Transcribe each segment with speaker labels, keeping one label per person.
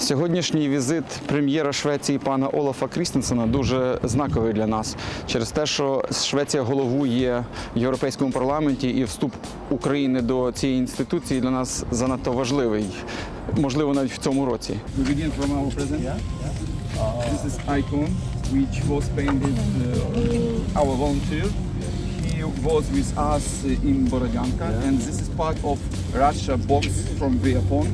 Speaker 1: Сьогоднішній візит прем'єра Швеції пана Олафа Крістенсена дуже знаковий для нас через те, що Швеція головує в Європейському парламенті і вступ України до цієї інституції для нас занадто важливий, можливо, навіть в цьому році. Present. This is icon which was painted uh, our volunteer. He was with us in Borodyanka and this is part of Russia box from Viapon.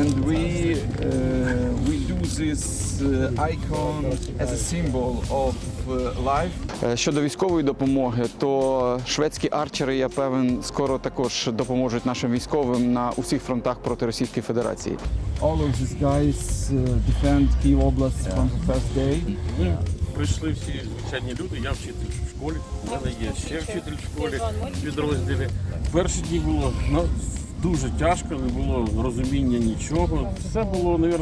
Speaker 1: And we uh, we do this uh, icon as a symbol of uh, life. Щодо військової допомоги, то шведські арчери, я певен, скоро також допоможуть нашим військовим на усіх фронтах проти Російської Федерації. All of these guys uh, defend Kyiv Oblast from the first day.
Speaker 2: Ми прийшли всі звичайні люди. Я вчитель в школі. У мене є ще вчитель в школі в підрозділі. Перші дні було ну, дуже тяжко, не було розуміння нічого. Все було, мабуть,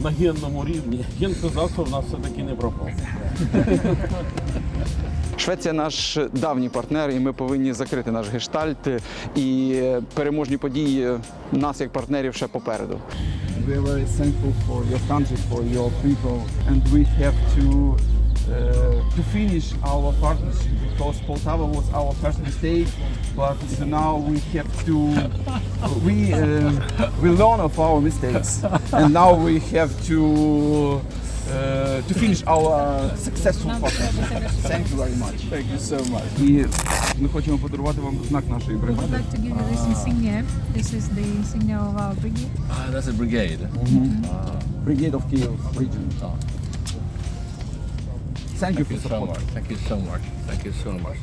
Speaker 2: на генному рівні. Ген казав, що в нас все-таки не пропав.
Speaker 1: Швеція наш давній партнер, і ми повинні закрити наш гештальт. І переможні події нас як партнерів ще попереду. We are very thankful for your country, for your people, and we have to to finish our partnership because Poltava was our first mistake, but now we have to we uh, we learn of our mistakes, and now we have to uh, to finish our successful partnership. Thank you very much. Thank you so much. І ми хочемо подарувати вам знак нашої
Speaker 3: I'd
Speaker 1: бригади.
Speaker 3: like to give you this insignia. This is the insignia of our brigade.
Speaker 4: Ah, that's a brigade.
Speaker 1: Brigade of Kyiv region. Thank you for
Speaker 4: so
Speaker 1: support.
Speaker 4: much. Thank you so much. Thank you so much.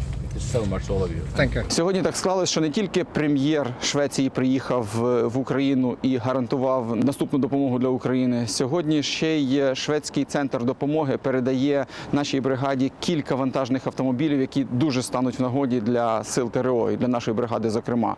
Speaker 4: So much, all of you. Thank you.
Speaker 1: Сьогодні так склалось, що не тільки прем'єр Швеції приїхав е, в Україну і гарантував наступну допомогу для України. Сьогодні ще й шведський центр допомоги передає нашій бригаді кілька вантажних автомобілів, які дуже стануть в нагоді для сил ТРО і для нашої бригади, зокрема.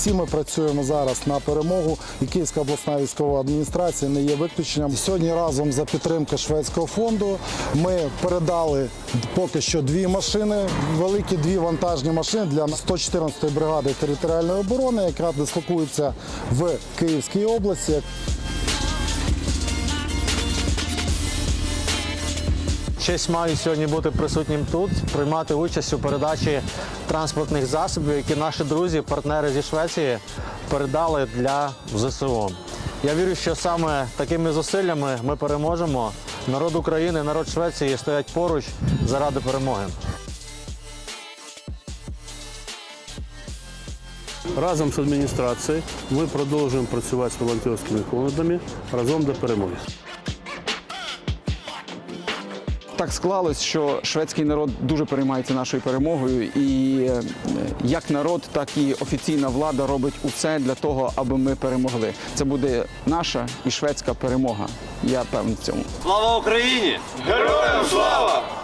Speaker 5: Всі ми працюємо зараз на перемогу, і Київська обласна військова адміністрація не є виключенням. Сьогодні разом за підтримки шведського фонду ми передали поки що дві машини, великі дві вантажні машини для 114-ї бригади територіальної оборони, яка дислокується в Київській області.
Speaker 6: Честь маю сьогодні бути присутнім тут, приймати участь у передачі транспортних засобів, які наші друзі, партнери зі Швеції передали для ЗСУ. Я вірю, що саме такими зусиллями ми переможемо. Народ України, народ Швеції стоять поруч заради перемоги.
Speaker 7: Разом з адміністрацією ми продовжуємо працювати з волонтерськими фондами разом до перемоги.
Speaker 1: Так склалось, що шведський народ дуже переймається нашою перемогою, і е, як народ, так і офіційна влада робить усе для того, аби ми перемогли. Це буде наша і шведська перемога. Я певний в цьому.
Speaker 8: Слава Україні! Героям слава!